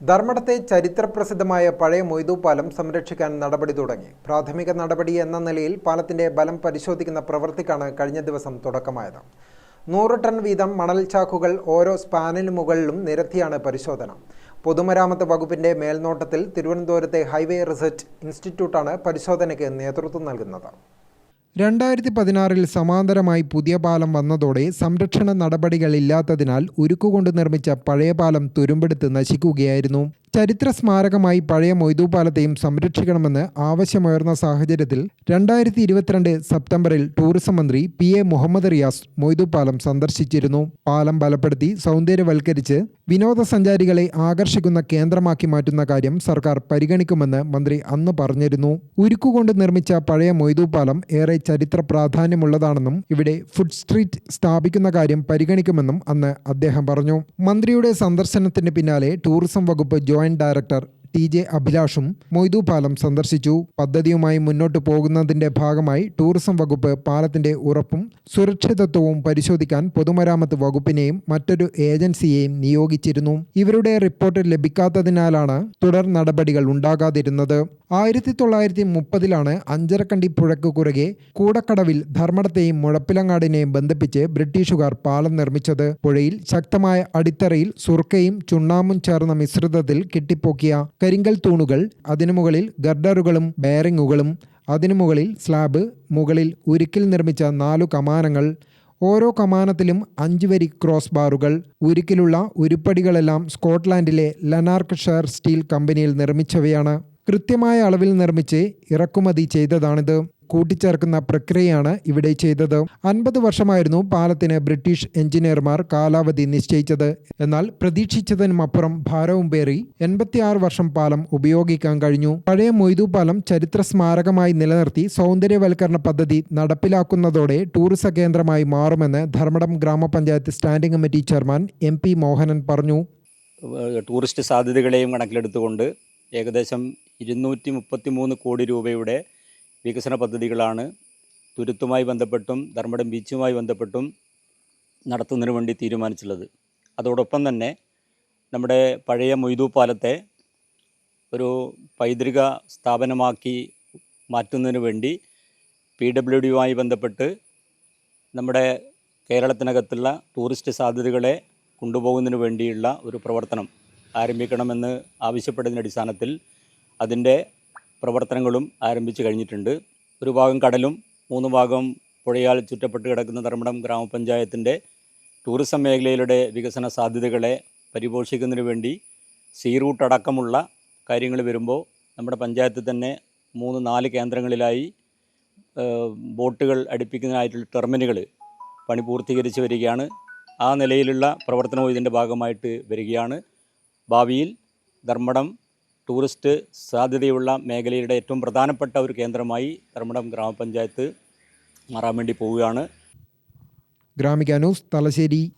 ധർമ്മടത്തെ ചരിത്രപ്രസിദ്ധമായ പഴയ മൊയ്തു പാലം സംരക്ഷിക്കാൻ നടപടി തുടങ്ങി. പ്രാഥമിക നടപടി എന്ന നിലയിൽ പാലത്തിന്റെ ബലം പരിശോധിക്കുന്ന പ്രവൃത്തിക്കാണ് കഴിഞ്ഞ ദിവസം തുടക്കമായത്. നൂറ് ടൺ വീതം മണൽ ചാക്കുകൾ ഓരോ സ്പാനിന് മുകളിലും നിരത്തിയാണ് പരിശോധന. പൊതുമരാമത്ത് വകുപ്പിന്റെ മേൽനോട്ടത്തിൽ തിരുവനന്തപുരത്തെ ഹൈവേ റിസർച്ച് ഇൻസ്റ്റിറ്റ്യൂട്ടാണ് പരിശോധനയ്ക്ക് നേതൃത്വം നൽകുന്നത്. രണ്ടായിരത്തി പതിനാറിൽ സമാന്തരമായി പുതിയ പാലം വന്നതോടെ സംരക്ഷണ നടപടികളില്ലാത്തതിനാൽ ഉരുക്കുകൊണ്ട് നിർമ്മിച്ച പഴയ പാലം തുരുമ്പെടുത്ത് നശിക്കുകയായിരുന്നു. ചരിത്ര സ്മാരകമായി പഴയ മൊയ്തു പാലത്തെയും സംരക്ഷിക്കണമെന്ന് ആവശ്യമുയർന്ന സാഹചര്യത്തിൽ രണ്ടായിരത്തി ഇരുപത്തിരണ്ട് സെപ്റ്റംബറിൽ ടൂറിസം മന്ത്രി പി എ മുഹമ്മദ് റിയാസ് മൊയ്തു പാലം സന്ദർശിച്ചിരുന്നു. പാലം ബലപ്പെടുത്തി സൗന്ദര്യവൽക്കരിച്ച് വിനോദസഞ്ചാരികളെ ആകർഷിക്കുന്ന കേന്ദ്രമാക്കി മാറ്റുന്ന കാര്യം സർക്കാർ പരിഗണിക്കുമെന്ന് മന്ത്രി അന്ന് പറഞ്ഞിരുന്നു. ഉരുക്കുകൊണ്ട് നിർമ്മിച്ച പഴയ മൊയ്തു പാലം ഏറെ ചരിത്ര പ്രാധാന്യമുള്ളതാണെന്നും ഇവിടെ ഫുഡ് സ്ട്രീറ്റ് സ്ഥാപിക്കുന്ന കാര്യം പരിഗണിക്കുമെന്നും അന്ന് അദ്ദേഹം പറഞ്ഞു. മന്ത്രിയുടെ സന്ദർശനത്തിന് പിന്നാലെ ടൂറിസം വകുപ്പ് ജോയിന്റ് ഡയറക്ടർ ടി ജെ അഭിലാഷും മൊയ്തു പാലം സന്ദർശിച്ചു. പദ്ധതിയുമായി മുന്നോട്ട് പോകുന്നതിന്റെ ഭാഗമായി ടൂറിസം വകുപ്പ് പാലത്തിന്റെ ഉറപ്പും സുരക്ഷിതത്വവും പരിശോധിക്കാൻ പൊതുമരാമത്ത് വകുപ്പിനെയും മറ്റൊരു ഏജൻസിയെയും നിയോഗിച്ചിരുന്നു. ഇവരുടെ റിപ്പോർട്ട് ലഭിക്കാത്തതിനാലാണ് തുടർ നടപടികൾ ഉണ്ടാകാതിരുന്നത്. ആയിരത്തി തൊള്ളായിരത്തി മുപ്പതിലാണ് അഞ്ചരക്കണ്ടി പുഴയ്ക്ക് കുറുകെ കൂടക്കടവിൽ ധർമ്മടത്തെയും മുഴപ്പിലങ്ങാടിനെയും ബന്ധിപ്പിച്ച് ബ്രിട്ടീഷുകാർ പാലം നിർമ്മിച്ചത്. പുഴയിൽ ശക്തമായ അടിത്തറയിൽ സുർക്കയും ചുണ്ണാമ്പും ചേർന്ന മിശ്രിതത്തിൽ കെട്ടിപ്പോക്കിയ കരിങ്കൽ തൂണുകൾ അതിനു മുകളിൽ ഗർഡറുകളും ബെയറിങ്ങുകളും അതിനു മുകളിൽ സ്ലാബ് മുകളിൽ ഉരുക്കിൽ നിർമ്മിച്ച നാലു കമാനങ്ങൾ ഓരോ കമാനത്തിലും അഞ്ച് വരി ക്രോസ് ബാറുകൾ ഉരുക്കിലുള്ള ഉരുപ്പടികളെല്ലാം സ്കോട്ട്ലാൻഡിലെ ലനാർക്ക് ഷെയർ സ്റ്റീൽ കമ്പനിയിൽ നിർമ്മിച്ചവയാണ്. കൃത്യമായ അളവിൽ നിർമ്മിച്ച് ഇറക്കുമതി ചെയ്തതാണിത്. കൂട്ടിച്ചേർക്കുന്ന പ്രക്രിയയാണ് ഇവിടെ ചെയ്തത്. അൻപത് വർഷമായിരുന്നു പാലത്തിന് ബ്രിട്ടീഷ് എഞ്ചിനീയർമാർ കാലാവധി നിശ്ചയിച്ചത്. എന്നാൽ പ്രതീക്ഷിച്ചതിനുമപ്പുറം ഭാരവും പേറി എൺപത്തിയാറ് വർഷം പാലം ഉപയോഗിക്കാൻ കഴിഞ്ഞു. പഴയ മൊയ്തു പാലം ചരിത്ര സ്മാരകമായി നിലനിർത്തി സൗന്ദര്യവൽക്കരണ പദ്ധതി നടപ്പിലാക്കുന്നതോടെ ടൂറിസ കേന്ദ്രമായി മാറുമെന്ന് ധർമ്മടം ഗ്രാമപഞ്ചായത്ത് standing committee chairman M Mohanan പറഞ്ഞു. ടൂറിസ്റ്റ് സാധ്യതകളെയും കണക്കിലെടുത്തുകൊണ്ട് ഏകദേശം ഇരുന്നൂറ്റി മുപ്പത്തി മൂന്ന് കോടി രൂപയുടെ വികസന പദ്ധതികളാണ് തുരുത്തുമായി ബന്ധപ്പെട്ടും ധർമ്മടം ബീച്ചുമായി ബന്ധപ്പെട്ടും നടത്തുന്നതിന് വേണ്ടി തീരുമാനിച്ചുള്ളത് അതോടൊപ്പം തന്നെ നമ്മുടെ പഴയ മൊയ്തു പാലത്തെ ഒരു പൈതൃക സ്ഥാപനമാക്കി മാറ്റുന്നതിന് വേണ്ടി പി ഡബ്ല്യു ഡിയുമായി ബന്ധപ്പെട്ട് നമ്മുടെ കേരളത്തിനകത്തുള്ള ടൂറിസ്റ്റ് സാധ്യതകളെ കൊണ്ടുപോകുന്നതിന് വേണ്ടിയുള്ള ഒരു പ്രവർത്തനം ആരംഭിക്കണമെന്ന് ആവശ്യപ്പെട്ടതിന്റെ അടിസ്ഥാനത്തിൽ അതിന്റെ പ്രവർത്തനങ്ങളും ആരംഭിച്ചു കഴിഞ്ഞിട്ടുണ്ട്. ഒരു ഭാഗം കടലും മൂന്ന് ഭാഗം പുഴയാൽ ചുറ്റപ്പെട്ട് കിടക്കുന്ന ധർമ്മടം ഗ്രാമപഞ്ചായത്തിന്റെ ടൂറിസം മേഖലയിലൂടെ വികസന സാധ്യതകളെ പരിപോഷിക്കുന്നതിന് വേണ്ടി സീ റൂട്ട് അടക്കമുള്ള കാര്യങ്ങൾ വരുമ്പോൾ നമ്മുടെ പഞ്ചായത്തിൽ തന്നെ മൂന്ന് നാല് കേന്ദ്രങ്ങളിലായി ബോട്ടുകൾ അടുപ്പിക്കുന്നതിനായിട്ടുള്ള ടെർമിനുകൾ പണി പൂർത്തീകരിച്ച് വരികയാണ്. ആ നിലയിലുള്ള പ്രവർത്തനവും ഇതിന്റെ ഭാഗമായിട്ട് വരികയാണ്. ഭാവിയിൽ ധർമ്മടം ടൂറിസ്റ്റ് സാധ്യതയുള്ള മേഖലയുടെ ഏറ്റവും പ്രധാനപ്പെട്ട ഒരു കേന്ദ്രമായി ധർമ്മടം ഗ്രാമപഞ്ചായത്ത് മാറാൻ വേണ്ടി പോവുകയാണ്. ഗ്രാമിക ന്യൂസ് തലശ്ശേരി.